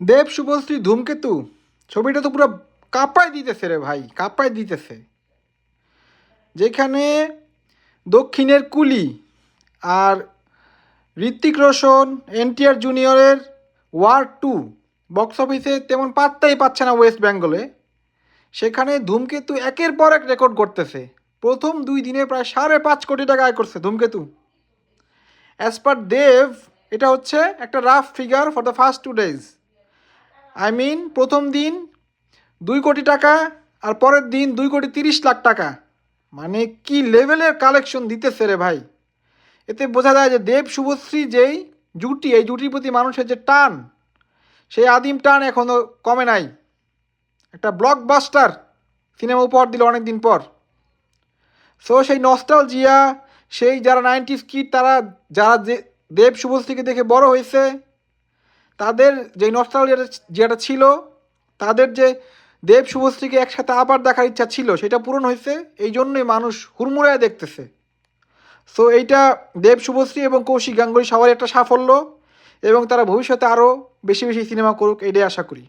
দেব শুভশ্রী ধূমকেতু, ছবিটা তো পুরো কাঁপায় দিতেছে রে ভাই কাঁপায় দিতেছে। যেখানে দক্ষিণের কুলি আর ঋত্বিক রোশন, এনটিআর জুনিয়রের ওয়ার টু, বক্স অফিসে তেমন পাত্তাই পাচ্ছে না ওয়েস্ট বেঙ্গলে। সেখানে ধূমকেতু একের পর এক রেকর্ড করতেছে। প্রথম দুই দিনে প্রায় সাড়ে পাঁচ কোটি টাকা আয় করছে ধূমকেতু। অ্যাজ পার দেব, এটা হচ্ছে একটা rough figure for the first two days I mean প্রথম দিন দুই কোটি টাকা আর পরের দিন দুই কোটি তিরিশ লাখ টাকা। মানে কি লেভেলের কালেকশন দিতেছে রে ভাই? এতে বোঝা যায় যে দেব শুভশ্রী যেই জুটি, এই জুটির প্রতি মানুষের যে টান, সেই আদিম টান এখনও কমে নাই। একটা ব্লকবাস্টার সিনেমা উপহার দিল অনেক দিন পর। সো সেই নস্টালজিয়া সেই যারা নাইনটি স্কিট তারা, যারা যে দেব শুভশ্রীকে দেখে বড় হয়েছে তাদের যে নস্টালজিয়াটা যেটা ছিল, তাদের যে দেব শুভশ্রীকে একসাথে আবার দেখার ইচ্ছা ছিল, সেটা পূরণ হয়েছে, এই জন্যই মানুষ হুড়মুড়ায় দেখতেছে। সো এইটা দেব শুভশ্রী এবং কৌশিক গাঙ্গুলি সবার একটা সাফল্য এবং তারা ভবিষ্যতে আরও বেশি বেশি সিনেমা করুক, এটাই আশা করি।